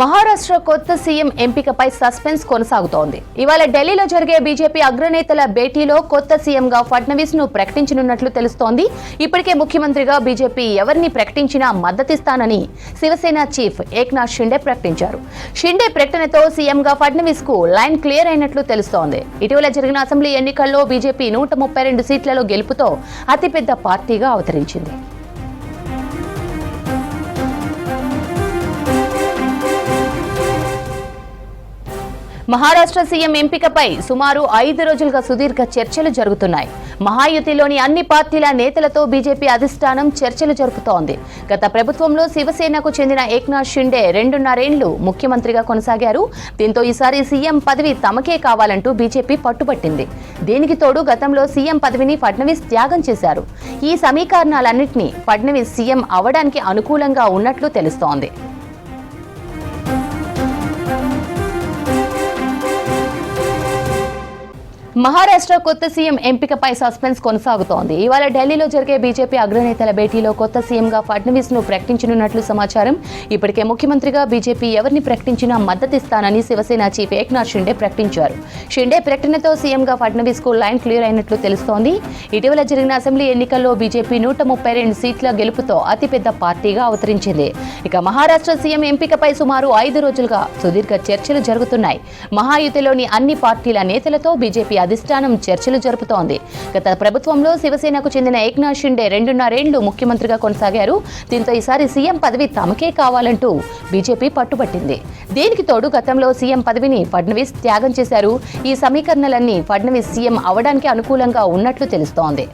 మహారాష్ట్ర కొత్త సీఎం ఎంపికపై సస్పెన్స్ కొనసాగుతోంది. ఇవాళ ఢిల్లీలో జరిగే బీజేపీ అగ్రనేతల భేటీలో కొత్త సీఎంగా ఫడ్నవీస్ను ప్రకటించనున్నట్లు తెలుస్తోంది. ఇప్పటికే ముఖ్యమంత్రిగా బీజేపీ ఎవరిని ప్రకటించినా మద్దతిస్తానని శివసేన చీఫ్ ఏక్నాథ్ షిండే ప్రకటించారు. షిండే ప్రకటనతో సీఎంగా ఫడ్నవీస్కు లైన్ క్లియర్ అయినట్లు తెలుస్తోంది. ఇటీవల జరిగిన అసెంబ్లీ ఎన్నికల్లో బీజేపీ నూట ముప్పై రెండు సీట్లలో గెలుపుతో అతిపెద్ద పార్టీగా అవతరించింది. మహారాష్ట్ర సీఎం ఎంపికపై సుమారు ఐదు రోజులుగా సుదీర్ఘ చర్చలు జరుగుతున్నాయి. మహాయుతిలోని అన్ని పార్టీల నేతలతో బీజేపీ అధిష్టానం చర్చలు జరుపుతోంది. గత ప్రభుత్వంలో శివసేనకు చెందిన ఏక్నాథ్ షిండే రెండున్నరేండ్లు ముఖ్యమంత్రిగా కొనసాగారు. దీంతో ఈసారి సీఎం పదవి తమకే కావాలంటూ బీజేపీ పట్టుబట్టింది. దీనికి తోడు గతంలో సీఎం పదవిని ఫడ్నవీస్ త్యాగం చేశారు. ఈ సమీకరణాలన్నింటినీ ఫడ్నవీస్ సీఎం అవడానికి అనుకూలంగా ఉన్నట్లు తెలుస్తోంది. మహారాష్ట్ర కొత్త సీఎం ఎంపికపై సస్పెన్స్ కొనసాగుతోంది. ఇవాళ ఢిల్లీలో జరిగే బీజేపీ అగ్రనేతల భేటీలో కొత్త సీఎంగా ఫడ్నవీస్ను ప్రకటించనున్నట్లు సమాచారం. ఇప్పటికే ముఖ్యమంత్రిగా బీజేపీ ఎవరిని ప్రకటించినా మద్దతిస్తానని శివసేన చీఫ్ ఏక్నాథ్ షిండే ప్రకటించారు. షిండే ప్రకటనతో సీఎంగా ఫడ్నవీస్కు లైన్ క్లియర్ అయినట్లు తెలుస్తోంది. ఇటీవల జరిగిన అసెంబ్లీ ఎన్నికల్లో బీజేపీ నూట ముప్పై రెండు సీట్ల గెలుపుతో అతిపెద్ద పార్టీగా అవతరించింది. ఇక మహారాష్ట్ర సీఎం ఎంపికపై సుమారు ఐదు రోజులుగా సుదీర్ఘ చర్చలు జరుగుతున్నాయి. మహాయుతిలోని అన్ని పార్టీల నేతలతో బీజేపీ అధిష్టానం చర్చలు జరుపుతోంది. గత ప్రభుత్వంలో శివసేనకు చెందిన ఏక్నాథ్ షిండే రెండున్నరేళ్ళు ముఖ్యమంత్రిగా కొనసాగారు. దీంతో ఈసారి సీఎం పదవి తమకే కావాలంటూ బీజేపీ పట్టుబట్టింది. దీనికి తోడు గతంలో సీఎం పదవిని ఫడ్నవీస్ త్యాగం చేశారు. ఈ సమీకరణలన్నీ ఫడ్నవీస్ సీఎం అవడానికి అనుకూలంగా ఉన్నట్లు తెలుస్తోంది.